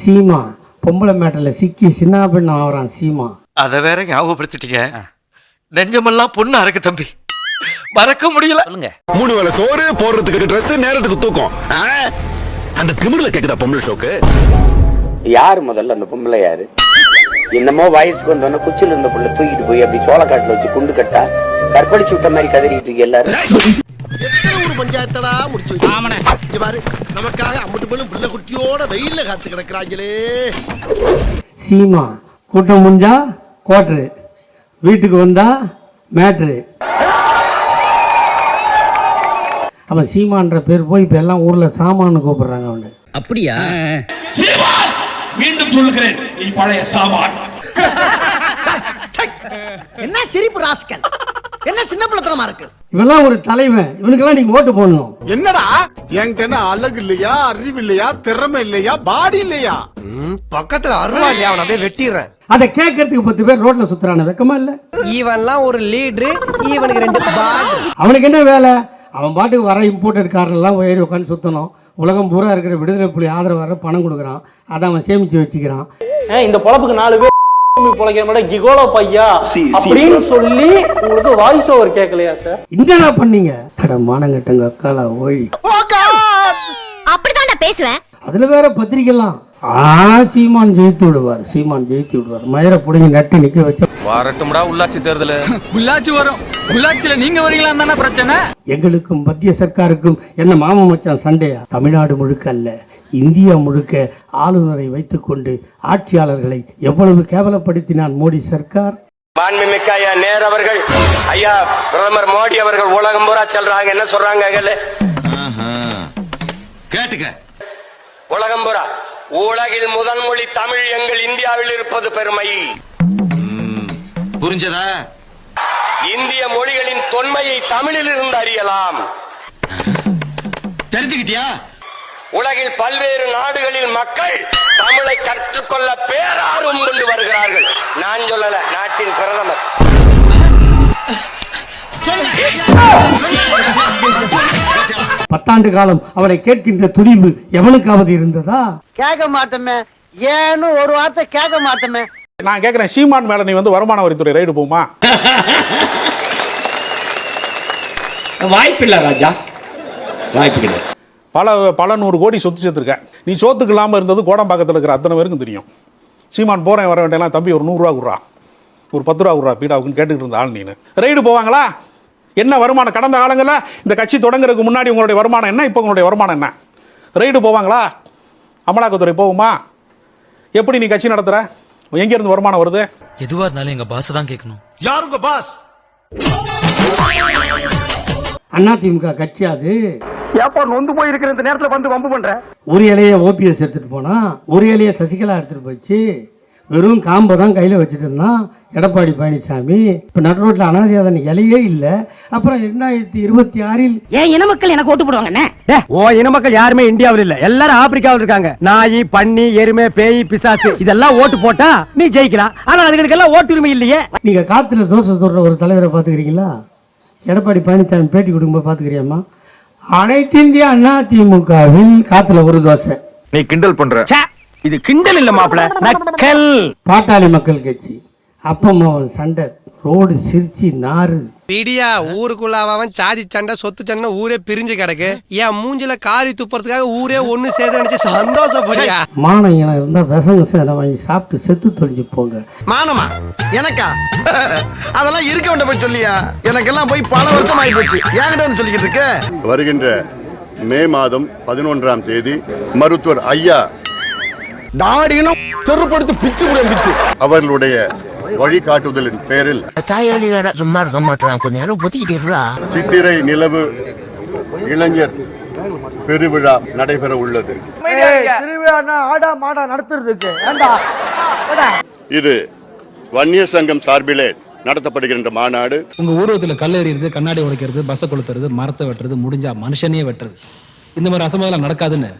சீமா பொம்பளை மேட்டரில் சிக்கி சின்ன பெண் ஆகிறான் சீமா. அத வேற ஞாபகப்படுத்திட்டீங்க. நெஞ்சமெல்லாம் பொண்ணு அறக்கு தம்பி. மறக்க முடியல. சொல்லுங்க. மூணு வேளை சோறு போடுறதுக்கு ட்ரெஸ் நேரத்துக்கு தூக்கம்? அந்த திமிர்ல கேக்குதா பொம்பளை ஷோக்கு? யாரு முதல்ல அந்த பொம்பளை யாரு? என்னமோ வயசுக்கு வந்தோடனே குச்சில இருந்த புள்ள தூக்கிட்டு போய் அப்படி சோளக்காட்டுல வச்சு குண்டு கட்டா கற்பழிச்சு விட்ட மாதிரி கதறிட்டு இருக்கு எல்லாரும். பஞ்சாயத்தடா முடிச்சு இங்க பாரு நமக்காக அம்பட்டு போலும் பிள்ளை குட்டியோட வெயில்ல காத்து கிடக்குறாங்களே சீமா கூட்டம் முடிஞ்சா கோட்ரு வீட்டுக்கு வந்தா மேட்ரு. அவன் சீமான்ற பேர் போய் இப்போ எல்லாம் ஊரில் சாமான்னு கூப்பிடுறாங்க அவனை. அப்படியா? மீண்டும் சொல்லுகிறேன் நீ பழைய சாமான். என்ன சிரிப்பு ராஸ்கல்? என்ன சின்ன பிள்ளைத்தனமா இருக்கு? இவெல்லாம் ஒரு தலைவன். இவனுக்கெல்லாம் நீங்க ஓட்டு போடணும். என்னடா? என்கிட்ட என்ன அழகு இல்லையா அறிவு இல்லையா திறமை இல்லையா பாடி இல்லையா? பக்கத்துல அருவா இல்லையா அவன் அப்படியே வெட்டிடுறேன். அதை கேட்கறதுக்கு பத்து பேர் ரோட்ல சுத்துறான வெக்கமா இல்ல? இவன்லாம் ஒரு லீடரு இவனுக்கு ரெண்டு பாடு அவனுக்கு என்ன வேலை? அவன் பாட்டுக்கு வர இம்போர்ட்டட் கார்லாம் ஏறி உட்காந்து சுத்தணும். உலகம் பூரா இருக்கிற விடுதலை புலி ஆதரவு வர பணம் கொடுக்குறான். அதை அவன் சேமிச்சு வச்சுக்கிறான். இந்த பொழப்புக்கு நாலு பேர் கிகோலோ பையா? அப்படின்னு சொல்லி உங்களுக்கு வாய்ஸ் ஓவர் கேட்கலையா சார் என்னடா பண்ணீங்க? அட மானங்கட்டங்க அக்காலா ஓய். அப்படிதான் நான் பேசுவேன். அதுல வேற பத்திரிக்கைலாம். ஆ சீமான் ஜெயித்து விடுவார் சீமான் ஜெயித்து விடுவார். மயிரை புடிங்கி நட்டு நிக்க வச்ச. வரட்டும்டா உள்ளாட்சி தேர்தல். உள்ளாட்சி வரும். உள்ளாட்சியில நீங்க வரீங்களா தானே பிரச்சனை? எங்களுக்கும் மத்திய சர்க்காருக்கும் என்ன மாமா மச்சான் சண்டையா? தமிழ்நாடு முழுக்க அல்ல இந்தியா முழுக்க ஆளுநரை வைத்துக்கொண்டு ஆட்சியாளர்களை எவ்வளவு கேவலப்படுத்தினான் மோடி சர்க்கார்? மாண்புமிக்க ஐயா நேர் அவர்கள். ஐயா பிரதமர் மோடி அவர்கள் உலகம் பூரா செல்றாங்க. என்ன சொல்றாங்க கேளு. கேட்டுக்க. உலகம் பூரா. உலகில் முதல் மொழி தமிழ் எங்கள் இந்தியாவில் இருப்பது பெருமை. புரிஞ்சதா? இந்திய மொழிகளின் தொன்மையை தமிழில் இருந்து அறியலாம். தெரிஞ்சுக்கிட்டியா? உலகில் பல்வேறு நாடுகளில் மக்கள் தமிழை கற்றுக்கொள்ள பேரார்வம் கொண்டு வருகிறார்கள். நான் சொல்லல நாட்டின் பிரதமர். பத்தாண்டு காலம் அவரை கேட்கின்ற துணிவு எவனுக்காவது இருந்ததா? கேட்க மாட்டோமே. ஏன்னு ஒரு வார்த்தை கேட்க மாட்டோமே. நான் கேட்கிறேன் சீமான் மேல நீ வந்து வருமான வரித்துறை ரைடு போமா வாய்ப்பில்லை ராஜா. வாய்ப்பு கிடையாது பல பல நூறு கோடி சொத்து சேர்த்துருக்க நீ சோத்துக்கு இல்லாமல் இருந்தது கோடம்பாக்கத்தில் இருக்கிற அத்தனை பேருக்கும் தெரியும். சீமான் போறேன் வர வேண்டியலாம் தம்பி ஒரு நூறுரூவா குடுறா. ஒரு பத்து ரூபா குடுறா பீடாவுக்குன்னு கேட்டுக்கிட்டு இருந்த ஆள் நீனு. ரைடு போவாங்களா? என்ன வருமானம்? கடந்த காலங்களில் இந்த கட்சி தொடங்குறதுக்கு முன்னாடி உங்களுடைய வருமானம் என்ன? இப்போ உங்களுடைய வருமானம் என்ன? ரைடு போவாங்களா? அமலாக்கத்துறை போகுமா? எப்படி நீ கட்சி நடத்துற? எங்கேருந்து வருமானம் வருது? எதுவா இருந்தாலும் எங்க பாஸ் தான் கேட்கணும். யாருங்க பாஸ் அதிமுக கட்சி அது. ஏப்பா நொந்து போயிருக்கிற இந்த நேரத்துல வந்து வம்பு பண்ற? ஒரு இலைய ஓபிஎஸ் எடுத்துட்டு போனா ஒரு இலைய சசிகலா எடுத்துட்டு போச்சு. வெறும் காம்பை தான் கையில வச்சுட்டு இருந்தான். எடப்பாடி பழனிசாமி. இப்ப நடு ரோட்ல அனாதையாதன் இலையே இல்ல. அப்புறம் இரண்டாயிரத்தி இருபத்தி ஆறில் ஏன் இன மக்கள் எனக்கு ஓட்டு போடுவாங்க ஓ இன மக்கள் யாருமே இந்தியாவில் இல்ல. எல்லாரும் ஆப்பிரிக்காவில் இருக்காங்க. நாய் பன்னி எருமை பேய் பிசாசு. இதெல்லாம் ஓட்டு போட்டா நீ ஜெயிக்கலாம். ஆனா அதுகளுக்கெல்லாம் ஓட்டு உரிமை இல்லையே. நீங்க காத்துல தோசை தொடுற ஒரு தலைவரை பாத்துக்கிறீங்களா எடப்பாடி பழனிசாமி பேட்டி கொடுக்கும்போது பாத்துக்கிறியாமா அனைத்து இந்திய அண்ணா திமுகவில் காத்துல ஒரு தோசை. நீ கிண்டல் பண்ற. இது கிண்டல் இல்ல மாப்பிள நக்கல். பாட்டாளி மக்கள் கட்சி அப்பம்மா சண்டை. ரோடு சிரிச்சு நாறு. பிடியா ஊருக்குள்ள அவன் சாதி சண்டை சொத்து சண்டை ஊரே பிரிஞ்சு கிடக்கு. என் மூஞ்சில காரி துப்புறதுக்காக ஊரே ஒண்ணு சேர்த்து நினைச்சு சந்தோஷப்படியா மானம் இனம் இருந்தா விஷம் சேனை வாங்கி சாப்பிட்டு செத்து தொலைஞ்சு போங்க. மானமா? எனக்கா? அதெல்லாம் இருக்க வேண்டாம் போய் சொல்லியா? எனக்கெல்லாம் போய் பல வருஷம் ஆகி போச்சு என்கிட்ட வந்து சொல்லிக்கிட்டு இருக்க? வருகின்ற மே மாதம் பதினொன்றாம் தேதி மருத்துவர் ஐயா தாடினும் செருப்படுத்து பிச்சு பிச்சு. அவர்களுடைய வழிகாட்டுதலின் பேரில் தாயாளி வேற சும்மா இருக்க மாட்டான் கொஞ்ச நேரம் சித்திரை நிலவு இளைஞர் பெருவிழா நடைபெற உள்ளது. ஆடா மாடா நடத்துறதுக்கு. இது வன்னியர் சங்கம் சார்பிலே நடத்தப்படுகின்ற மாநாடு. உங்க ஊர்வலத்துல கல் எறியறது கண்ணாடி உடைக்கிறது பஸ்ஸை கொளுத்துறது மரத்தை வெட்டுறது முடிஞ்சா மனுஷனே வெட்டுறது. இந்த மாதிரி அசம்பாதம் நடக்காதுன்னு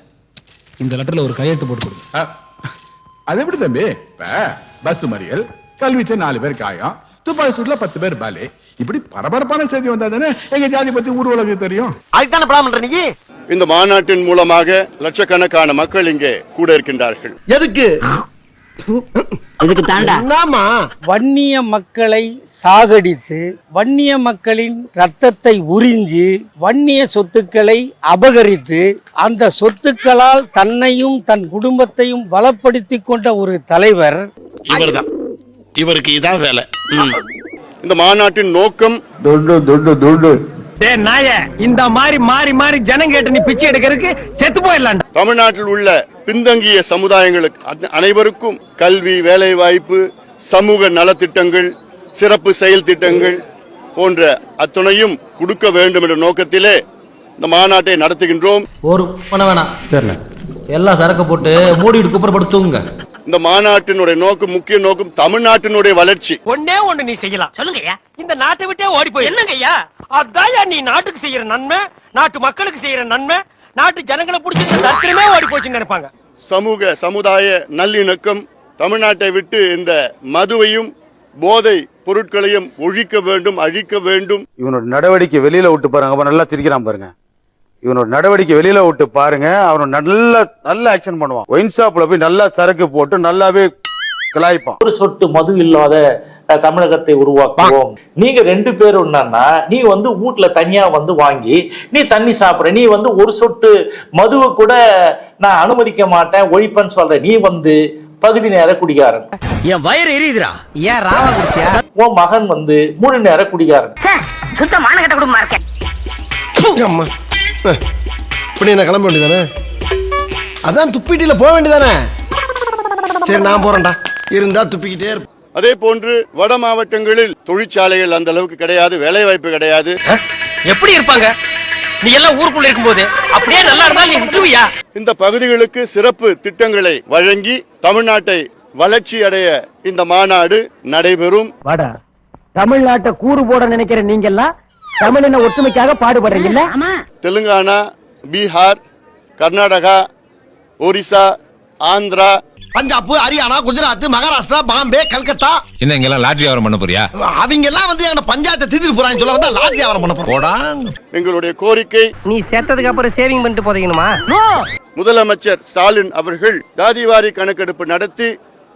இந்த லெட்டர்ல ஒரு கையெழுத்து போட்டு கொடுங்க. அது எப்படி தம்பி? பஸ் மறியல். கல்விச்ச நாலு பேர் காயம் துப்பாக்கி சூட்ல பத்து பேர் பாலி. இப்படி பரபரப்பான செய்தி வந்தா தானே? எங்க ஜாதி பத்தி ஊர் உலகம் தெரியும். அதுக்கு தானே படம் பண்ற நீ? இந்த மாநாட்டின் மூலமாக லட்சக்கணக்கான மக்கள் இங்கே கூட இருக்கின்றார்கள். எதுக்கு? வன்னிய மக்களை சாகடித்து வன்னிய மக்களின் ரத்தத்தை உறிஞ்சி வன்னிய சொத்துக்களை அபகரித்து அந்த சொத்துக்களால் தன்னையும் தன் குடும்பத்தையும் பலப்படுத்தி கொண்ட ஒரு தலைவர் இவர்தான். இவருக்கு இதான் வேலை. இந்த மாநாட்டின் நோக்கம் நாய இந்த மாதிரி மாறி மாறி ஜனம் கேட்டு நீ பிச்சை எடுக்கிறதுக்கு செத்து போயிடலாம்டா தமிழ்நாட்டில் உள்ள பின்தங்கிய சமுதாயங்களுக்கு அன- அனைவருக்கும் கல்வி வேலைவாய்ப்பு சமூக நலத்திட்டங்கள் சிறப்பு செயல் திட்டங்கள் போன்ற அத்துணையும் கொடுக்க வேண்டும் என்ற நோக்கத்திலே இந்த மாநாட்டை நடத்துகின்றோம். ஒரு பண்ண வேணாம். சரி எல்லாம் சரக்கு போட்டு மூடிட்டு குப்புறப்பட்டு தூங்குங்க. இந்த மாநாட்டினுடைய நோக்கம் முக்கிய நோக்கம் தமிழ்நாட்டினுடைய வளர்ச்சி. ஒன்னே ஒண்ணு நீ செய்யலாம். சொல்லுங்கய்யா. இந்த நாட்டை விட்டே ஓடி போய் என்னங்கய்யா? அதான் நீ நாட்டுக்கு செய்யற நன்மை நாட்டு மக்களுக்கு செய்யற நன்மை நாட்டு ஜனங்களை பிடிச்சி தத்திரமே ஓடி போச்சுன்னு நினைப்பாங்க. சமூக சமுதாய நல்லிணக்கம் தமிழ்நாட்டை விட்டு இந்த மதுவையும் போதை பொருட்களையும் ஒழிக்க வேண்டும் அழிக்க வேண்டும். இவனோட நடவடிக்கை வெளியில விட்டு பாருங்க நல்லா சிரிக்கிறான் பாருங்க. இவனோட நடவடிக்கை வெளியில விட்டு பாருங்க. அவன் நல்ல நல்ல ஆக்ஷன் பண்ணுவான். ஒயின் ஷாப்ல போய் நல்லா சரக்கு போட்டு நல்லாவே கலாய்ப்பான். ஒரு சொட்டு மது இல்லாத தமிழகத்தை உருவாக்குவோம். நீங்க ரெண்டு பேரும் என்னன்னா நீ வந்து வீட்ல தனியா வந்து வாங்கி நீ தண்ணி சாப்பிடுற நீ வந்து ஒரு சொட்டு மதுவை கூட நான் அனுமதிக்க மாட்டேன் ஒழிப்பேன்னு சொல்ற நீ வந்து பகுதி நேர குடிகாரன். என் வயிறு எரியுதுடா. ஏன் ராவா குடிச்சியா? உன் மகன் வந்து முழு நேர குடிகாரன். சுத்தமான கட்ட குடும்பமா இருக்கேன் இப்படி என்ன கிளம்ப வேண்டியதானே? அதான் துப்பிட்டில போக வேண்டியதானே? சரி நான் போறேன்டா. இருந்தா துப்பிக்கிட்டே இருப்பேன் அதே போன்று வட மாவட்டங்களில் தொழிற்சாலைகள் அந்த அளவுக்கு கிடையாது வேலைவாய்ப்பு கிடையாது. எப்படி இருப்பாங்க? நீ எல்லாம் ஊருக்குள்ள இருக்கும்போது அப்படியே நல்லா இருந்தாலும் நீ விட்டுருவியா? இந்த பகுதிகளுக்கு சிறப்பு திட்டங்களை வழங்கி தமிழ்நாட்டை வளர்ச்சி அடைய இந்த மாநாடு நடைபெறும். வாடா. தமிழ்நாட்டை கூறு போட நினைக்கிற நீங்க எல்லாம் தமிழின ஒற்றுமைக்காக பாடுபடுறீங்கல்ல தெலுங்கானா பீகார் கர்நாடகா ஒரிசா ஆந்திரா. பஞ்சாப் ஹரியானா குஜராத் மகாராஷ்டிரா பாம்பே கல்கத்தா. என்ன இங்கெல்லாம் லாட்ரி வியாபாரம் பண்ண போறியா? அவங்க எல்லாம் வந்து எங்க பஞ்சாயத்தை தீர்த்து போறாங்க சொல்ல வந்தா லாட்ரி வியாபாரம் பண்ண போறோம். எங்களுடைய கோரிக்கை நீ செத்ததுக்கு அப்புறம் சேவிங் பண்ணிட்டு போதீங்கணுமா? முதலமைச்சர் ஸ்டாலின் அவர்கள் ஜாதிவாரி கணக்கெடுப்பு நடத்தி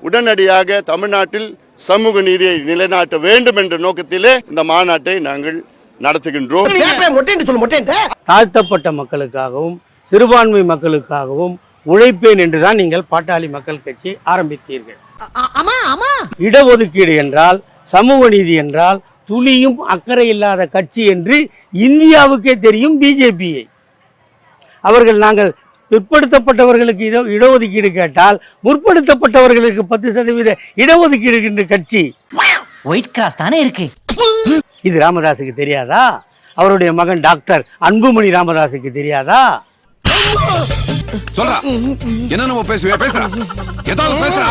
உடனடியாக தமிழ்நாட்டில் சமூக நீதியை நிலைநாட்ட வேண்டும் என்ற நோக்கத்திலே இந்த மாநாட்டை நாங்கள் நடத்துகின்றோம். மொட்டேன்னு சொல்லு மொட்டேன்ட்டு. தாழ்த்தப்பட்ட மக்களுக்காகவும் சிறுபான்மை மக்களுக்காகவும் உழைப்பேன் என்றுதான் நீங்கள் பாட்டாளி மக்கள் கட்சி ஆரம்பித்தீர்கள். ஆமா ஆமா இடஒதுக்கீடு என்றால் சமூக நீதி என்றால் துளியும் அக்கறை இல்லாத கட்சி என்று இந்தியாவுக்கே தெரியும் பிஜேபியை. அவர்கள் நாங்கள் பிற்படுத்தப்பட்டவர்களுக்கு இட இடஒதுக்கீடு கேட்டால் முற்படுத்தப்பட்டவர்களுக்கு பத்து சதவீத இடஒதுக்கீடு என்ற கட்சி. ஒயிட் கிராஸ் தானே இருக்கு? இது ராமதாஸுக்கு தெரியாதா? அவருடைய மகன் டாக்டர் அன்புமணி ராமதாஸுக்கு தெரியாதா? சொல்றா. என்ன நம்ம பேசுவே பேசுறா ஏதாவது பேசுறா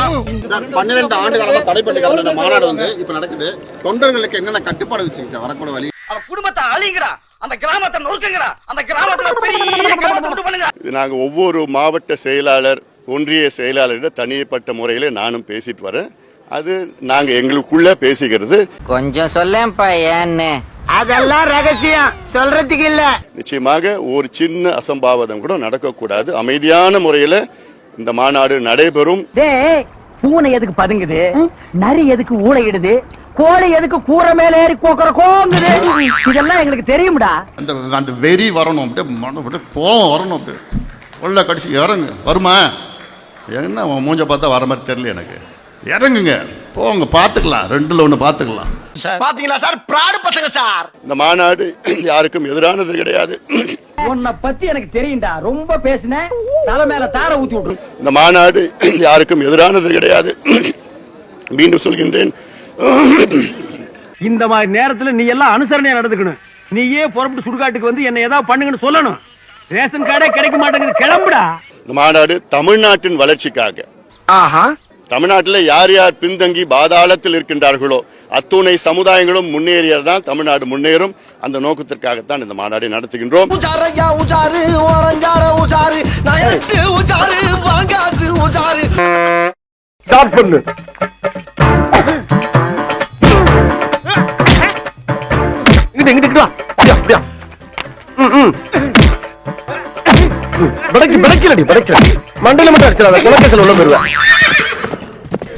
பன்னிரெண்டு ஆண்டு காலமா தடைப்பட்டு கிடந்த இந்த மாநாடு வந்து இப்ப நடக்குது. தொண்டர்களுக்கு என்னென்ன கட்டுப்பாடு வச்சுக்கிச்சு வரக்கூட வழி அவன் குடும்பத்தை அழிங்கிறா அந்த கிராமத்தை நொறுக்குங்கிறா அந்த கிராமத்துல பெரிய கிராமத்தை உண்டு பண்ணுங்க. இது நாங்க ஒவ்வொரு மாவட்ட செயலாளர் ஒன்றிய செயலாளரிடம் தனிப்பட்ட முறையில நானும் பேசிட்டு வரேன். அது நாங்க எங்களுக்குள்ள பேசிக்கிறது. கொஞ்சம் சொல்லேன்ப்பா ஏன்னு. அதெல்லாம் ரகசியம். சொல்றதுக்கு இல்ல. நிச்சயமாக ஒரு சின்ன அசம்பாவிதம் கூட நடக்கக்கூடாது. அமைதியான முறையில இந்த மாநாடு நடைபெறும். டேய் பூனை எதுக்கு பதுங்குது? நரி எதுக்கு ஊழையிடுது கோழி எதுக்கு கூரை மேல ஏறி கோக்குற கோங்குது? இதெல்லாம் எங்களுக்கு தெரியும்டா. அந்த அந்த வெறி வரணும். அப்படியே கோவம் வரணும் அப்படியே. உள்ள கடிச்சு இறங்கு. வருமா? என்ன உன் மூஞ்ச பார்த்தா வர மாதிரி தெரியல எனக்கு. இறங்குங்க. போங்க பார்த்துக்கலாம். ரெண்டுல ஒன்று பார்த்துக்கலாம். பாத்தீங்களா சார்? பிராடு பசங்க சார். இந்த மாநாடு யாருக்கும் எதிரானது கிடையாது. உன்னை பத்தி எனக்கு தெரியும்டா. ரொம்ப பேசுன தலை மேல தார ஊத்தி விட்டுரு. இந்த மாநாடு யாருக்கும் எதிரானது கிடையாது. மீண்டும் சொல்கின்றேன். இந்த மாதிரி நேரத்துல நீ எல்லாம் அனுசரணையா நடந்துக்கணும். நீயே புறப்பட்டு சுடுகாட்டுக்கு வந்து என்ன ஏதாவது பண்ணுங்கன்னு சொல்லணும். ரேஷன் கார்டே கிடைக்க மாட்டேங்குது. கிளம்புடா. இந்த மாநாடு தமிழ்நாட்டின் வளர்ச்சிக்காக. ஆஹா. தமிழ்நாட்டில் யார் யார் பின்தங்கி பாதாளத்தில் இருக்கின்றார்களோ அத்துணை சமுதாயங்களும் முன்னேறியதான் தமிழ்நாடு முன்னேறும். அந்த நோக்கத்திற்காகத்தான் இந்த மாநாடை நடத்துகின்றோம். உஜாரையா உஜாரு ஓரஞ்சார உஜாரு நயட்டு உஜாரு வாங்காசு உஜாரு. ஸ்டார்ட் பண்ணு. இங்கிட்டு இங்கிட்டு வா. அப்படியா அப்படியா. ம், ம். படைக்கு படைக்கலடி படைக்கல மண்டல மட்டும் அடிச்சிடாத குலக்கேசல் உள்ள போயிருவேன்.